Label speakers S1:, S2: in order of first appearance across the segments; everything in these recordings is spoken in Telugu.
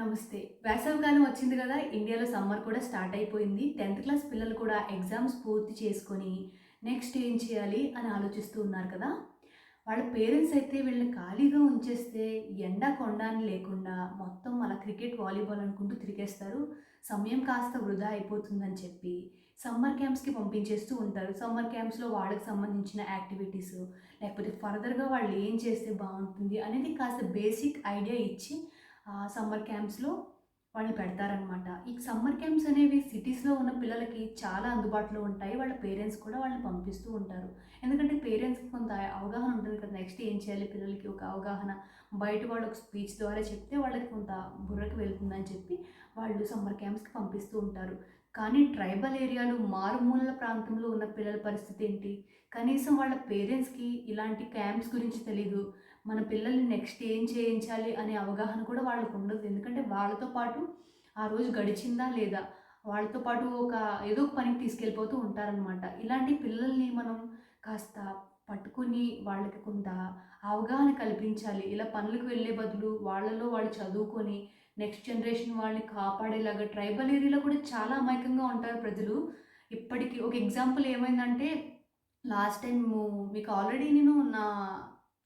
S1: నమస్తే. వేసవికాలం వచ్చింది కదా ఇండియాలో సమ్మర్ కూడా స్టార్ట్ అయిపోయింది. టెన్త్ క్లాస్ పిల్లలు కూడా ఎగ్జామ్స్ పూర్తి చేసుకొని నెక్స్ట్ ఏం చేయాలి అని ఆలోచిస్తూ ఉన్నారు కదా. వాళ్ళ పేరెంట్స్ అయితే వీళ్ళని ఖాళీగా ఉంచేస్తే ఎండ కొండాన్ని లేకుండా మొత్తం అలా క్రికెట్ వాలీబాల్ అనుకుంటూ తిరిగేస్తారు. సమయం కాస్త వృధా అయిపోతుందని చెప్పి సమ్మర్ క్యాంప్స్కి పంపించేస్తూ ఉంటారు. సమ్మర్ క్యాంప్స్లో వాళ్ళకి సంబంధించిన యాక్టివిటీస్ లేకపోతే ఫర్దర్గా వాళ్ళు ఏం చేస్తే బాగుంటుంది అనేది కాస్త బేసిక్ ఐడియా ఇచ్చి సమ్మర్ క్యాంప్స్లో వాళ్ళు పెడతారనమాట ఈ సమ్మర్ క్యాంప్స్ అనేవి సిటీస్లో ఉన్న పిల్లలకి చాలా అందుబాటులో ఉంటాయి. వాళ్ళ పేరెంట్స్ కూడా వాళ్ళని పంపిస్తూ ఉంటారు. ఎందుకంటే పేరెంట్స్కి కొంత అవగాహన ఉంటుంది కదా. నెక్స్ట్ ఏం చేయాలి పిల్లలకి? ఒక అవగాహన. బయట వాళ్ళు ఒక స్పీచ్ ద్వారా చెప్తే వాళ్ళకి కొంత బుర్రకు వెళ్తుందని చెప్పి వాళ్ళు సమ్మర్ క్యాంప్స్కి పంపిస్తూ ఉంటారు. కానీ ట్రైబల్ ఏరియాలు మారుమూల ప్రాంతంలో ఉన్న పిల్లల పరిస్థితి ఏంటి? కనీసం వాళ్ళ పేరెంట్స్కి ఇలాంటి క్యాంప్స్ గురించి తెలీదు. మన పిల్లల్ని నెక్స్ట్ ఏం చేయించాలి అనే అవగాహన కూడా వాళ్ళకు ఉండదు. ఎందుకంటే వాళ్ళతో పాటు ఆ రోజు గడిచిందా లేదా? వాళ్ళతో పాటు ఒక ఏదో ఒక పనికి తీసుకెళ్ళిపోతూ ఉంటారనమాట ఇలాంటి పిల్లల్ని మనం కాస్త పట్టుకుని వాళ్ళకి కొంత అవగాహన కల్పించాలి. ఇలా పనులకు వెళ్ళే బదులు వాళ్ళలో వాళ్ళు చదువుకొని నెక్స్ట్ జనరేషన్ వాళ్ళని కాపాడేలాగా ట్రైబల్ ఏరియాలో కూడా చాలా అమాయకంగా ఉంటారు ప్రజలు. ఇప్పటికీ ఒక ఎగ్జాంపుల్ ఏమైందంటే లాస్ట్ టైం మీకు ఆల్రెడీ నేను నా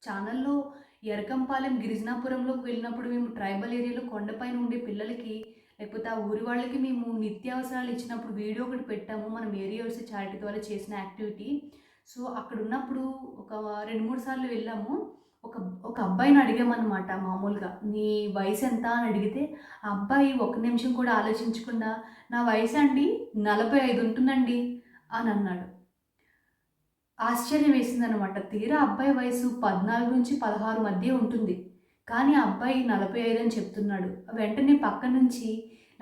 S1: ఛానల్లో ఎరకంపాలెం గిరిజనాపురంలోకి వెళ్ళినప్పుడు మేము ట్రైబల్ ఏరియాలో కొండపైన ఉండే పిల్లలకి లేకపోతే ఆ ఊరి వాళ్ళకి మేము నిత్యావసరాలు ఇచ్చినప్పుడు వీడియో ఒకటి పెట్టాము మనం ఏరియాస్ చారిటీ ద్వారా చేసిన యాక్టివిటీ. సో అక్కడ ఉన్నప్పుడు ఒక రెండు మూడు సార్లు వెళ్ళాము. ఒక ఒక అబ్బాయిని అడిగామన్నమాట మామూలుగా నీ వయసు ఎంత? అని అడిగితే ఆ అబ్బాయి ఒక నిమిషం కూడా ఆలోచించకుండా నా వయసు అండి? నలభై ఐదు ఉంటుందండి అని అన్నాడు. ఆశ్చర్యం వేసిందనమాట తీరా అబ్బాయి వయసు పద్నాలుగు నుంచి పదహారు మధ్య ఉంటుంది. కానీ ఆ అబ్బాయి నలభై ఐదు అని చెప్తున్నాడు. వెంటనే పక్క నుంచి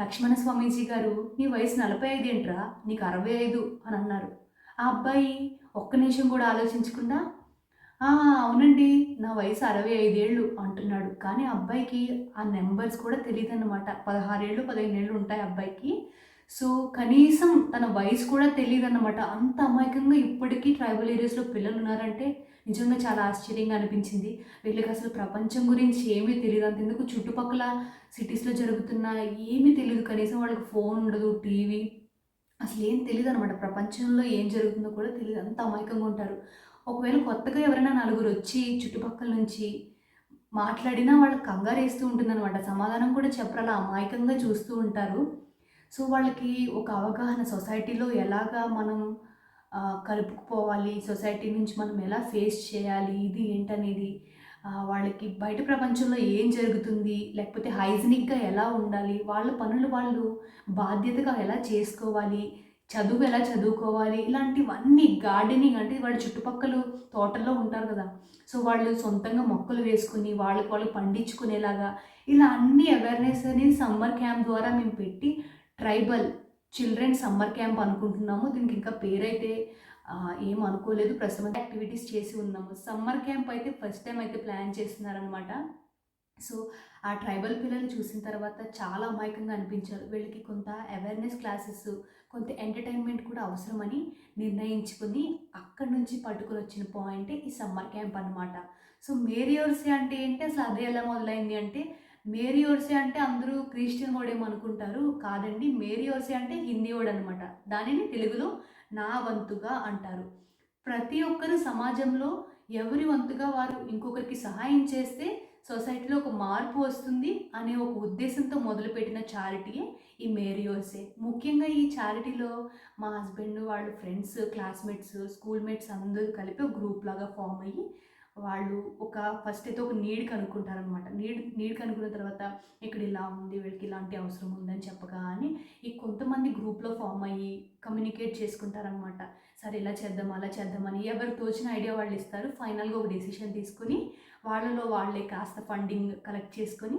S1: లక్ష్మణ స్వామీజీ గారు నీ వయసు నలభై ఐదు ఏంట్రా? నీకు అరవై ఐదు అని అన్నారు. ఆ అబ్బాయి ఒక్క నిమిషం కూడా ఆలోచించకుండా అవునండి నా వయసు అరవై ఐదేళ్ళు అంటున్నాడు. కానీ అబ్బాయికి ఆ నెంబర్స్ కూడా తెలియదు అనమాట పదహారేళ్ళు పదిహేను ఏళ్ళు ఉంటాయి అబ్బాయికి. సో కనీసం తన వయసు కూడా తెలియదు అనమాట అంత అమాయకంగా ఇప్పటికీ ట్రైబల్ ఏరియాస్లో పిల్లలు ఉన్నారంటే నిజంగా చాలా ఆశ్చర్యంగా అనిపించింది. వీళ్ళకి అసలు ప్రపంచం గురించి ఏమీ తెలియదు అంతెందుకు చుట్టుపక్కల సిటీస్లో జరుగుతున్న ఏమీ తెలియదు కనీసం వాళ్ళకి ఫోన్ ఉండదు టీవీ. అసలు ఏం తెలియదు అనమాట ప్రపంచంలో ఏం జరుగుతుందో కూడా తెలియదు అంత అమాయకంగా ఉంటారు. ఒకవేళ కొత్తగా ఎవరైనా నలుగురు వచ్చి చుట్టుపక్కల నుంచి మాట్లాడినా వాళ్ళకి కంగారు వేస్తూ ఉంటుందన్నమాట. సమాధానం కూడా చెప్పరాలా అమాయకంగా చూస్తూ ఉంటారు. సో వాళ్ళకి ఒక అవగాహన సొసైటీలో ఎలాగా మనం కలుపుకుపోవాలి సొసైటీ నుంచి మనం ఎలా ఫేస్ చేయాలి ఇది ఏంటనేది వాళ్ళకి బయట ప్రపంచంలో ఏం జరుగుతుంది లేకపోతే హైజీనిక్గా ఎలా ఉండాలి వాళ్ళ పనులు వాళ్ళు బాధ్యతగా ఎలా చేసుకోవాలి చదువు ఎలా చదువుకోవాలి ఇలాంటివన్నీ గార్డెనింగ్ అంటే వాళ్ళ చుట్టుపక్కల తోటల్లో ఉంటారు కదా. సో వాళ్ళు సొంతంగా మొక్కలు వేసుకుని వాళ్ళకి వాళ్ళు పండించుకునేలాగా ఇలా అన్ని అవేర్నెస్ అనేది సమ్మర్ క్యాంప్ ద్వారా మేము పెట్టి ట్రైబల్ చిల్డ్రన్ సమ్మర్ క్యాంప్ అనుకుంటున్నాము. దీనికి ఇంకా పేరైతే ఏం అనుకోలేదు. ప్రస్తుతం యాక్టివిటీస్ చేసి ఉన్నాము. సమ్మర్ క్యాంప్ అయితే ఫస్ట్ టైం అయితే ప్లాన్ చేస్తున్నారనమాట సో ఆ ట్రైబల్ పిల్లలు చూసిన తర్వాత చాలా అమాయకంగా అనిపించారు. వీళ్ళకి కొంత అవేర్నెస్ క్లాసెస్ కొంత ఎంటర్టైన్మెంట్ కూడా అవసరమని నిర్ణయించుకుని అక్కడి నుంచి పట్టుకుని వచ్చిన పాయింట్ ఈ సమ్మర్ క్యాంప్ అనమాట సో మేరియోర్సే అంటే ఏంటి? అసలు అదే ఎలా మొదలైంది అంటే మేరీ ఓర్సే అంటే అందరూ క్రిస్టియన్ వాడేమో అనుకుంటారు. కాదండి ఓర్సే అంటే హిందీ వాడు అనమాట దానిని తెలుగులో నా వంతుగా అంటారు. ప్రతి ఒక్కరు సమాజంలో ఎవరి వంతుగా వారు ఇంకొకరికి సహాయం చేస్తే సొసైటీలో ఒక మార్పు వస్తుంది అనే ఒక ఉద్దేశంతో మొదలుపెట్టిన చారిటీయే ఈ మేరియోసే ముఖ్యంగా ఈ చారిటీలో మా హస్బెండ్ వాళ్ళ ఫ్రెండ్స్ క్లాస్మేట్స్ స్కూల్ మేట్స్ అందరూ కలిపి ఒక గ్రూప్ లాగా ఫామ్ అయ్యి వాళ్ళు ఒక ఫస్ట్ అయితే ఒక నీడ్ కనుక్కుంటారనమాట నీడ్ నీడ్ కనుక్కున్న తర్వాత ఇక్కడ ఇలా ఉంది వీళ్ళకి ఇలాంటి అవసరం ఉందని చెప్పగానే ఈ కొంతమంది గ్రూప్లో ఫామ్ అయ్యి కమ్యూనికేట్ చేసుకుంటారనమాట సరే ఇలా చేద్దాం అలా చేద్దామని ఎవరు తోచిన ఐడియా వాళ్ళు ఇస్తారు. ఫైనల్గా ఒక డెసిషన్ తీసుకుని వాళ్ళలో వాళ్ళే కాస్త ఫండింగ్ కలెక్ట్ చేసుకొని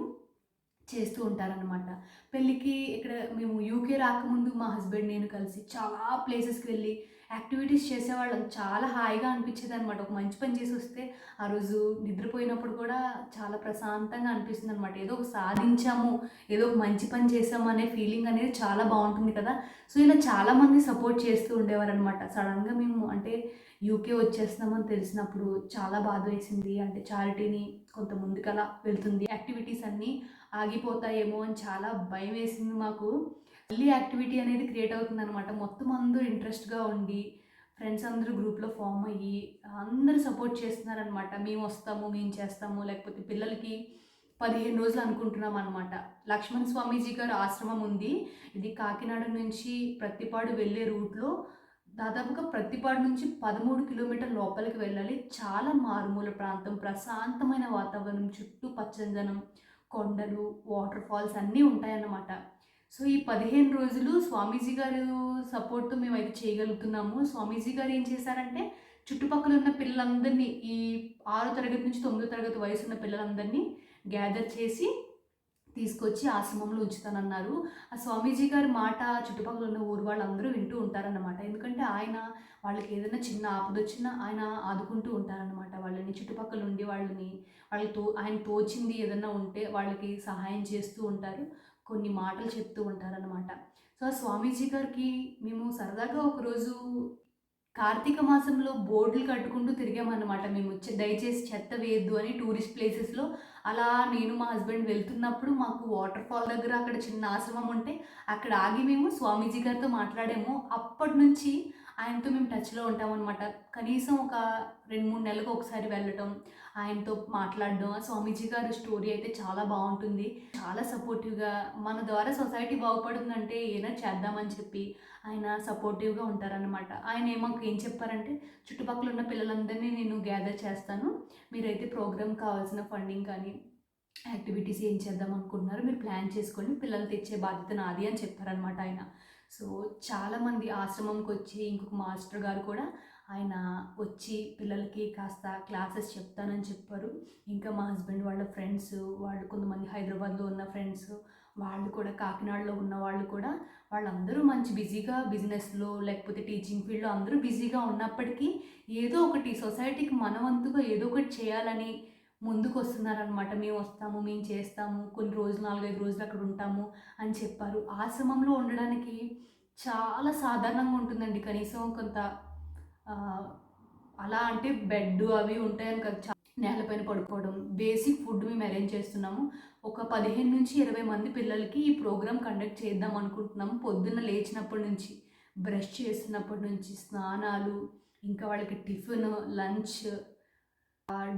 S1: చేస్తూ ఉంటారనమాట పెళ్ళికి ఇక్కడ మేము యూకే రాకముందు మా హస్బెండ్ నేను కలిసి చాలా ప్లేసెస్కి వెళ్ళి యాక్టివిటీస్ చేసేవాళ్ళం. చాలా హాయిగా అనిపించేది అనమాట ఒక మంచి పని చేసి వస్తే ఆ రోజు నిద్రపోయినప్పుడు కూడా చాలా ప్రశాంతంగా అనిపిస్తుంది అనమాట ఏదో ఒక సాధించాము ఏదో ఒక మంచి పని చేసాము అనే ఫీలింగ్ అనేది చాలా బాగుంటుంది కదా. సో ఇలా చాలామంది సపోర్ట్ చేస్తూ ఉండేవారు అనమాట సడన్గా మేము అంటే యూకే వచ్చేస్తున్నామని తెలిసినప్పుడు చాలా బాధ వేసింది. అంటే చారిటీని కొంత ముందుకలా వెళ్తుంది. యాక్టివిటీస్ అన్నీ ఆగిపోతాయేమో అని చాలా భయం వేసింది మాకు. మళ్ళీ యాక్టివిటీ అనేది క్రియేట్ అవుతుంది అనమాట మొత్తం అందరూ ఇంట్రెస్ట్గా ఉండి ఫ్రెండ్స్ అందరూ గ్రూప్లో ఫామ్ అయ్యి అందరూ సపోర్ట్ చేస్తున్నారనమాట మేము వస్తాము మేము చేస్తాము లేకపోతే పిల్లలకి పదిహేను రోజులు అనుకుంటున్నాం అనమాట లక్ష్మణ్ స్వామీజీ గారు ఆశ్రమం ఉంది. ఇది కాకినాడ నుంచి ప్రతిపాడు వెళ్ళే రూట్లో దాదాపుగా ప్రతిపాడు నుంచి పదమూడు కిలోమీటర్ లోపలికి వెళ్ళాలి. చాలా మారుమూల ప్రాంతం ప్రశాంతమైన వాతావరణం చుట్టూ పచ్చందనం కొండలు వాటర్ ఫాల్స్ అన్నీ ఉంటాయన్నమాట. సో ఈ పదిహేను రోజులు స్వామీజీ గారు సపోర్ట్తో మేమైతే చేయగలుగుతున్నాము. స్వామీజీ గారు ఏం చేశారంటే చుట్టుపక్కల ఉన్న పిల్లలందరినీ ఈ ఆరో తరగతి నుంచి తొమ్మిదో తరగతి వయసు ఉన్న పిల్లలందరినీ గ్యాదర్ చేసి తీసుకొచ్చి ఆశ్రమంలో ఉంచుతానన్నారు. ఆ స్వామీజీ గారి మాట చుట్టుపక్కల ఉన్న ఊరు వాళ్ళందరూ వింటూ ఉంటారన్నమాట. ఎందుకంటే ఆయన వాళ్ళకి ఏదైనా చిన్న ఆపదొచ్చినా ఆయన ఆదుకుంటూ ఉంటారన్నమాట. వాళ్ళని చుట్టుపక్కల ఉండి వాళ్ళని వాళ్ళకి తో ఆయన తోచింది ఏదైనా ఉంటే వాళ్ళకి సహాయం చేస్తూ ఉంటారు. కొన్ని మాటలు చెప్తూ ఉంటారనమాట సో ఆ స్వామీజీ గారికి మేము సరదాగా ఒకరోజు కార్తీక మాసంలో బోర్డులు కట్టుకుంటూ తిరిగామన్నమాట. మేము దయచేసి చెత్త వేయద్దు అని టూరిస్ట్ ప్లేసెస్లో అలా నేను మా హస్బెండ్ వెళ్తున్నప్పుడు మాకు వాటర్ ఫాల్ దగ్గర అక్కడ చిన్న ఆశ్రమం ఉంటే అక్కడ ఆగి మేము స్వామీజీ గారితో మాట్లాడాము. అప్పటి నుంచి ఆయనతో మేము టచ్లో ఉంటామన్నమాట. కనీసం ఒక రెండు మూడు నెలలకు ఒకసారి వెళ్ళటం ఆయనతో మాట్లాడడం స్వామీజీ గారి స్టోరీ అయితే చాలా బాగుంటుంది. చాలా సపోర్టివ్గా మన ద్వారా సొసైటీ బాగుపడుతుందంటే ఏదైనా చేద్దామని చెప్పి ఆయన సపోర్టివ్గా ఉంటారనమాట ఆయన ఏమాకు ఏం చెప్పారంటే చుట్టుపక్కల ఉన్న పిల్లలందరినీ నేను గ్యాదర్ చేస్తాను. మీరైతే ప్రోగ్రామ్ కావాల్సిన ఫండింగ్ కానీ యాక్టివిటీస్ ఏం చేద్దాం అనుకుంటున్నారు మీరు ప్లాన్ చేసుకొని పిల్లలు తెచ్చే బాధ్యత నాది అని చెప్పారనమాట ఆయన. సో చాలామంది ఆశ్రమంకి వచ్చి ఇంకొక మాస్టర్ గారు కూడా ఆయన వచ్చి పిల్లలకి కాస్త క్లాసెస్ చెప్తానని చెప్పారు. ఇంకా మా హస్బెండ్ వాళ్ళ ఫ్రెండ్స్ వాళ్ళు కొంతమంది హైదరాబాద్లో ఉన్న ఫ్రెండ్స్ వాళ్ళు కూడా కాకినాడలో ఉన్న వాళ్ళు కూడా వాళ్ళందరూ మంచి బిజీగా బిజినెస్లో లేకపోతే టీచింగ్ ఫీల్డ్లో అందరూ బిజీగా ఉన్నప్పటికీ ఏదో ఒకటి సొసైటీకి మనవంతుగా ఏదో ఒకటి చేయాలని ముందుకు వస్తున్నారనమాట మేము వస్తాము మేము చేస్తాము కొన్ని రోజులు నాలుగైదు రోజులు అక్కడ ఉంటాము అని చెప్పారు. ఆశ్రమంలో ఉండడానికి చాలా సాధారణంగా ఉంటుందండి. కనీసం కొంత అలా అంటే బెడ్ అవి ఉంటాయని కదా నేలపైన పడుకోవడం బేసిక్ ఫుడ్ మేము అరేంజ్ చేస్తున్నాము. ఒక పదిహేను నుంచి ఇరవై మంది పిల్లలకి ఈ ప్రోగ్రామ్ కండక్ట్ చేద్దాం అనుకుంటున్నాము. పొద్దున్న లేచినప్పటి నుంచి బ్రష్ చేస్తున్నప్పటి నుంచి స్నానాలు ఇంకా వాళ్ళకి tiffin lunch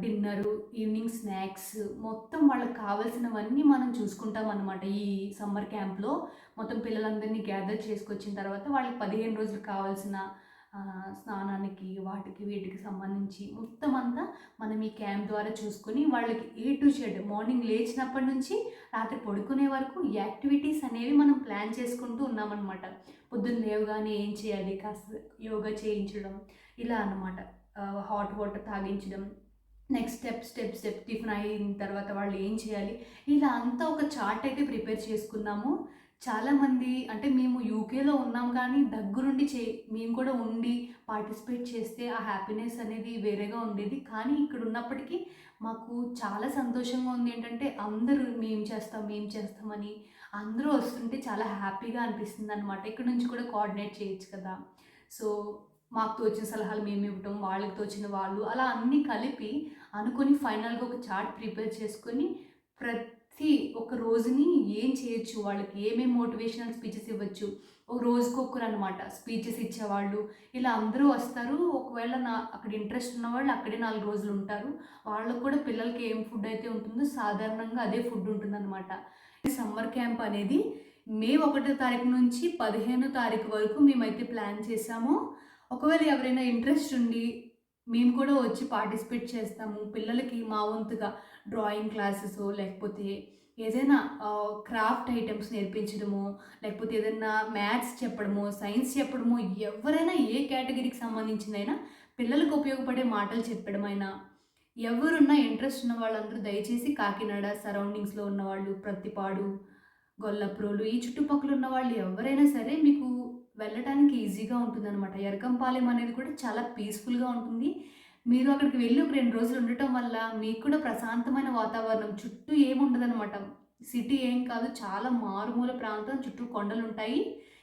S1: dinner evening snacks మొత్తం వాళ్ళకి కావాల్సినవన్నీ మనం చూసుకుంటాం అనమాట ఈ సమ్మర్ క్యాంప్లో మొత్తం పిల్లలందరినీ గ్యాదర్ చేసుకొచ్చిన తర్వాత వాళ్ళకి పదిహేను రోజులు కావాల్సిన స్నానానికి వాటికి వీటికి సంబంధించి మొత్తం అంతా మనం ఈ క్యాంప్ ద్వారా చూసుకొని వాళ్ళకి ఏ టు షెడ్ మార్నింగ్ లేచినప్పటి నుంచి రాత్రి పడుకునే వరకు యాక్టివిటీస్ అనేవి మనం ప్లాన్ చేసుకుంటూ ఉన్నామన్నమాట. పొద్దున్న లేవగానే ఏం చేయాలి? కాస్త యోగా చేయించడం ఇలా అన్నమాట. Hot water తాగించడం. Next step step step tiffin అయిన తర్వాత వాళ్ళు ఏం చేయాలి? ఇలా అంతా ఒక చార్ట్ అయితే ప్రిపేర్ చేసుకున్నాము. చాలామంది అంటే మేము యూకేలో ఉన్నాం కానీ దగ్గరుండి చే మేము కూడా ఉండి పార్టిసిపేట్ చేస్తే ఆ హ్యాపీనెస్ అనేది వేరేగా ఉండేది. కానీ ఇక్కడ ఉన్నప్పటికీ మాకు చాలా సంతోషంగా ఉంది. ఏంటంటే అందరూ మేము చేస్తాం మేము చేస్తామని అందరూ వస్తుంటే చాలా హ్యాపీగా అనిపిస్తుంది అనమాట ఇక్కడ నుంచి కూడా కోఆర్డినేట్ చేయొచ్చు కదా. సో మాకు తోచిన సలహాలు మేము ఇవ్వటం వాళ్ళకి తోచిన వాళ్ళు అలా అన్నీ కలిపి అనుకొని ఫైనల్గా ఒక చార్ట్ ప్రిపేర్ చేసుకొని ప్రతి ఒక రోజుని ఏం చేయొచ్చు? వాళ్ళకి ఏమేమి మోటివేషనల్ స్పీచెస్ ఇవ్వచ్చు? ఒక రోజుకొకరు అనమాట స్పీచెస్ ఇచ్చేవాళ్ళు. ఇలా అందరూ వస్తారు. ఒకవేళ నా అక్కడ ఇంట్రెస్ట్ ఉన్న వాళ్ళు అక్కడే నాలుగు రోజులు ఉంటారు. వాళ్ళకు కూడా పిల్లలకి ఏం ఫుడ్ అయితే ఉంటుందో సాధారణంగా అదే ఫుడ్ ఉంటుందన్నమాట. ఈ సమ్మర్ క్యాంప్ అనేది మే ఒకటో తారీఖు నుంచి పదిహేనో తారీఖు వరకు మేమైతే ప్లాన్ చేసాము ఒకవేళ ఎవరైనా ఇంట్రెస్ట్ ఉండి మేము కూడా వచ్చి పార్టిసిపేట్ చేస్తాము. పిల్లలకి మా వంతుగా డ్రాయింగ్ క్లాసెస్ లేకపోతే ఏదైనా క్రాఫ్ట్ ఐటమ్స్ నేర్పించడము లేకపోతే ఏదైనా మ్యాథ్స్ చెప్పడము సైన్స్ చెప్పడము ఎవరైనా ఏ కేటగిరీకి సంబంధించిందైనా పిల్లలకు ఉపయోగపడే మాటలు చెప్పడమైనా ఎవరున్నా ఇంట్రెస్ట్ ఉన్న వాళ్ళందరూ దయచేసి కాకినాడ సరౌండింగ్స్లో ఉన్నవాళ్ళు ప్రతిపాడు గొల్లప్రోలు ఈ చుట్టుపక్కల ఉన్న వాళ్ళు ఎవరైనా సరే మీకు వెళ్ళటానికి ఈజీగా ఉంటుందన్నమాట. ఎరకంపాలెం అనేది కూడా చాలా పీస్ఫుల్గా ఉంటుంది. మీరు అక్కడికి వెళ్ళి ఒక రెండు రోజులు ఉండటం వల్ల మీకు కూడా ప్రశాంతమైన వాతావరణం చుట్టూ ఏముండదనమాట సిటీ ఏం కాదు చాలా మారుమూల ప్రాంతం చుట్టూ కొండలు ఉంటాయి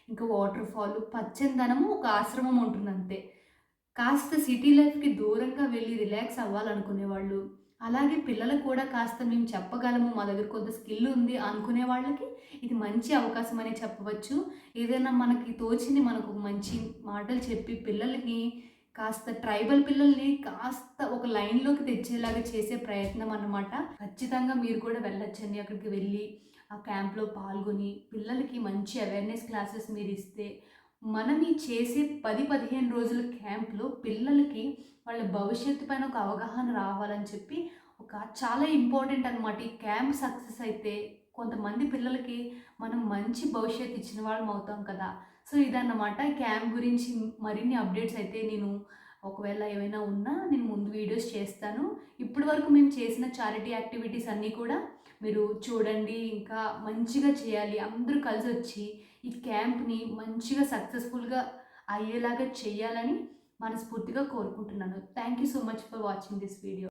S1: ఇంకా వాటర్ ఫాల్ పచ్చందనము ఒక ఆశ్రమం ఉంటుంది అంతే కాస్త సిటీ లైఫ్కి దూరంగా వెళ్ళి రిలాక్స్ అవ్వాలనుకునేవాళ్ళు. అలాగే పిల్లలకు కూడా కాస్త మేము చెప్పగలము మా దగ్గర కొంత స్కిల్ ఉంది అనుకునే వాళ్ళకి ఇది మంచి అవకాశం అనే చెప్పవచ్చు. ఏదైనా మనకి తోచింది మనకు మంచి మాటలు చెప్పి పిల్లలకి కాస్త ట్రైబల్ పిల్లల్ని కాస్త ఒక లైన్లోకి తెచ్చేలాగా చేసే ప్రయత్నం అన్నమాట. ఖచ్చితంగా మీరు కూడా వెళ్ళొచ్చండి అక్కడికి వెళ్ళి ఆ క్యాంప్లో పాల్గొని పిల్లలకి మంచి అవేర్నెస్ క్లాసెస్ మీరు ఇస్తే మనం ఈ చేసే పది పదిహేను రోజుల క్యాంప్లో పిల్లలకి వాళ్ళ భవిష్యత్తు పైన ఒక అవగాహన రావాలని చెప్పి ఒక చాలా ఇంపార్టెంట్ అనమాట ఈ క్యాంప్ సక్సెస్ అయితే కొంతమంది పిల్లలకి మనం మంచి భవిష్యత్తు ఇచ్చిన వాళ్ళం అవుతాం కదా. సో ఇదన్నమాట ఈ క్యాంప్ గురించి మరిన్ని అప్డేట్స్ అయితే నేను ఒకవేళ ఏమైనా ఉన్నా నేను ముందు వీడియోస్ చేస్తాను. ఇప్పటి వరకు మేము చేసిన చారిటీ యాక్టివిటీస్ అన్నీ కూడా మీరు చూడండి ఇంకా మంచిగా చేయాలి. అందరూ కలిసి వచ్చి ఈ క్యాంప్ని మంచిగా సక్సెస్ఫుల్గా అయ్యేలాగా చేయాలని మనస్ఫూర్తిగా కోరుకుంటున్నాను. Thank you so much for watching this video